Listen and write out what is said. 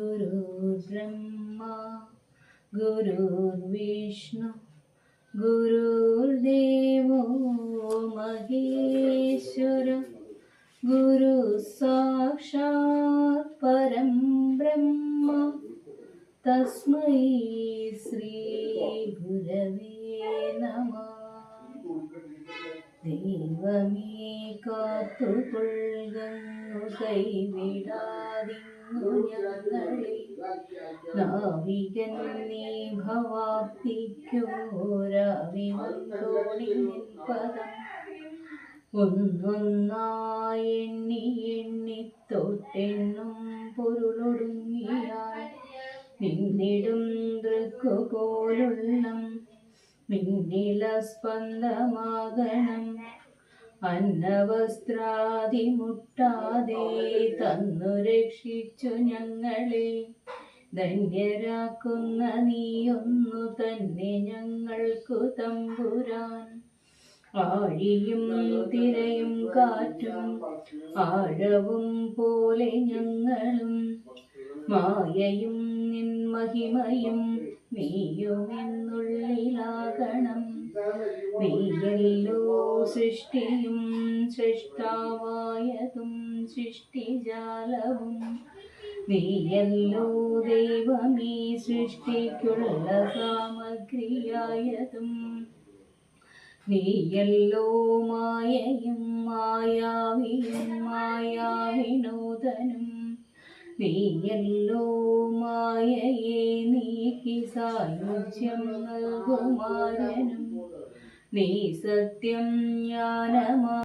गुरुर्ब्रह्मा गुरुर्विष्णु गुरुर्देवो महेश्वर गुरु साक्षात् परं ब्रह्म तस्मै श्रीगुरवे नमः ദൈവമേ കാത്തുകൊള്ളുന്നു കൈവിടാതിന്നു ഞങ്ങളെ. നാവികൻ നീ ഭവാപ്തിക്കോരാവിമന്തോണി പദം. ഒന്നൊന്നായി എണ്ണി എണ്ണി തൊട്ടെണ്ണും പൊരുളൊടുങ്ങിയാൽ നിന്നിടും ദൃക്കുപോലുള്ള മിന്നില സ്പന്ദമാകണം. അന്നവസ്ത്രാതി മുട്ടാതെ തന്നു രക്ഷിച്ചു ഞങ്ങളെ. ധന്യരാക്കുന്ന നീയൊന്നു തന്നെ ഞങ്ങൾക്കു തമ്പുരാൻ. ആഴിയും തിരയും കാറ്റും ആഴവും പോലെ ഞങ്ങളും. മായയും നിൻ മഹിമയും നീയല്ലോ സൃഷ്ടിയും സൃഷ്ടാവായതും സൃഷ്ടിജാലവും. നീയല്ലോ ദൈവമീ സൃഷ്ടിക്കുള്ള സാമഗ്രിയായതും. നീയല്ലോ മായയും മായാവിയും മായാവിനോദനും നീയല്ലോ മായയെ നീക്കി സായുജ്യം നൽകുമാരനും. നീ സത്യം ജ്ഞാനമാ